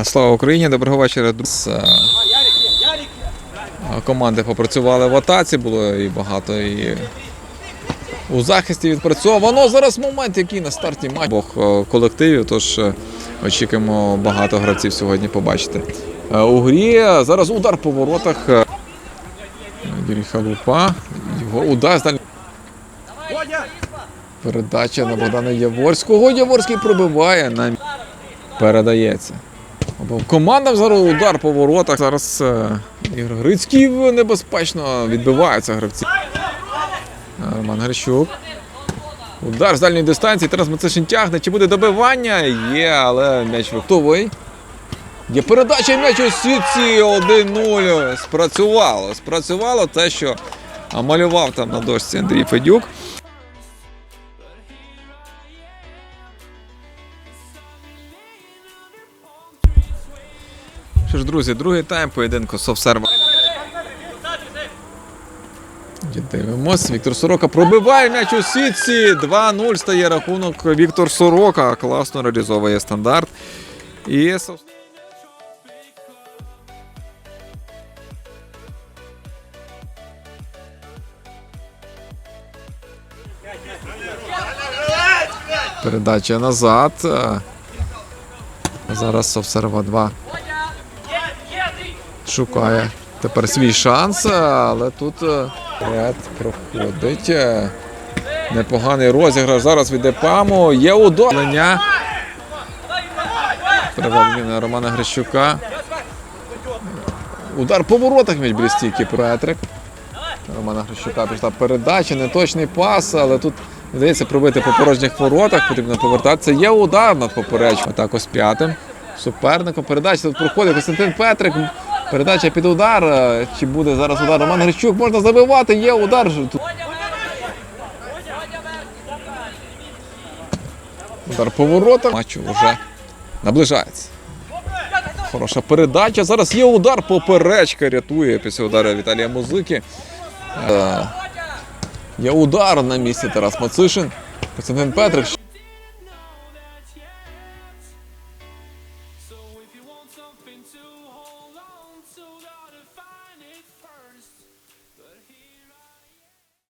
Е, Слава Україні, доброго вечора. З е, команди попрацювали в атаці, було і багато і у захисті відпрацьовано. Зараз момент, який на старті матчу е, колективів, тож е, очікуємо багато гравців сьогодні побачити. Е, У грі е, зараз удар по воротах. е, Юрій Халупа. Його удар з дальнього. Передача на Богдана Яворського. Яворський пробиває на передається. Команда зараз удар по воротах. Зараз е, Ігор Грицький небезпечно відбиваються гравці. Е, Роман Грищук. Удар з дальньої дистанції. Тарас Мацишин тягне. Чи буде добивання? Є, але м'яч готовий. Є передача і м'яч у сітці 1-0. Спрацювало. Спрацювало те, що малював там на дошці Андрій Федюк. Що ж, друзі, другий тайм поєдинку Совсерва. Дивимось. Віктор Сорока пробиває м'яч у сітці. 2-0 стає рахунок. Віктор Сорока класно реалізовує стандарт. І Передача назад. Зараз Совсерва 2 шукає тепер свій шанс, але тут е, ряд проходить. Е, Непоганий розіграш. Зараз від Епаму. Є удовлення. Переведення Романа Грищука. Удар по воротах між Брістійки Петрик. Романа Грищука пішла передача, неточний пас, але тут здається пробити по порожніх воротах, потрібно повертатися. Є удар над поперечкою. Так ось п'ятим. Суперником. Передача тут проходить Костянтин Петрик. Передача під удар. Чи буде зараз удар Роман Грищук? Можна забивати, є удар. Удар поворота. Матч вже наближається. Хороша передача. Зараз є удар. Поперечка рятує після удара Віталія Музики. Е, є удар на місці Тарас Мацишин. Костянтин Петрик.